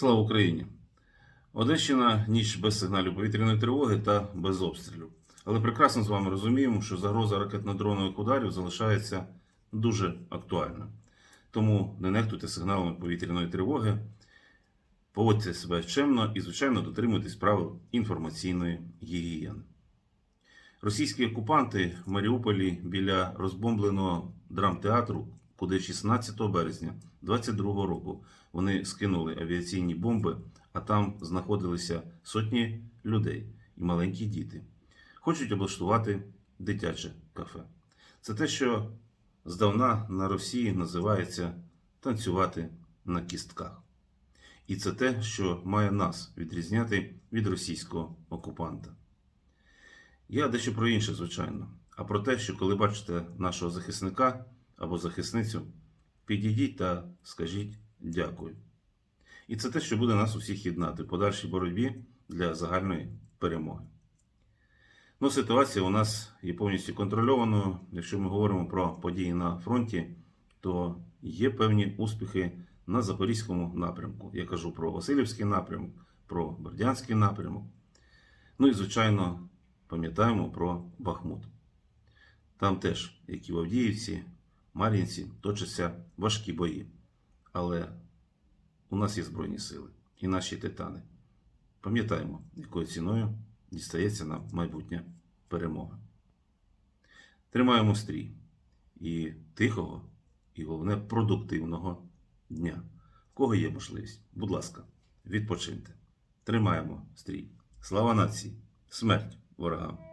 Слава Україні! Одещина ніч без сигналів повітряної тривоги та без обстрілів. Але прекрасно з вами розуміємо, що загроза ракетно-дронових ударів залишається дуже актуальною. Тому не нехтуйте сигналами повітряної тривоги, поводьте себе чемно і, звичайно, дотримуйтесь правил інформаційної гігієни. Російські окупанти в Маріуполі біля розбомбленого драмтеатру, куди 16 березня 22 року вони скинули авіаційні бомби, а там знаходилися сотні людей і маленькі діти. Хочуть облаштувати дитяче кафе. Це те, що здавна на Росії називається танцювати на кістках. І це те, що має нас відрізняти від російського окупанта. Я дещо про інше, звичайно, а про те, що коли бачите нашого захисника або захисницю, підійдіть та скажіть дякую. І це те, що буде нас усіх єднати в подальшій боротьбі для загальної перемоги. Ну, ситуація у нас є повністю контрольованою. Якщо ми говоримо про події на фронті, то є певні успіхи на Запорізькому напрямку. Я кажу про Васильівський напрямок, про Бердянський напрямок. Ну і, звичайно, пам'ятаємо про Бахмут. Там теж, як і в Авдіївці, Мар'їнці, точаться важкі бої. Але у нас є Збройні сили і наші титани. Пам'ятаємо, якою ціною дістається нам майбутня перемога. Тримаємо стрій і тихого, і головне продуктивного дня. В кого є можливість, будь ласка, відпочиньте. Тримаємо стрій. Слава нації! Смерть ворогам!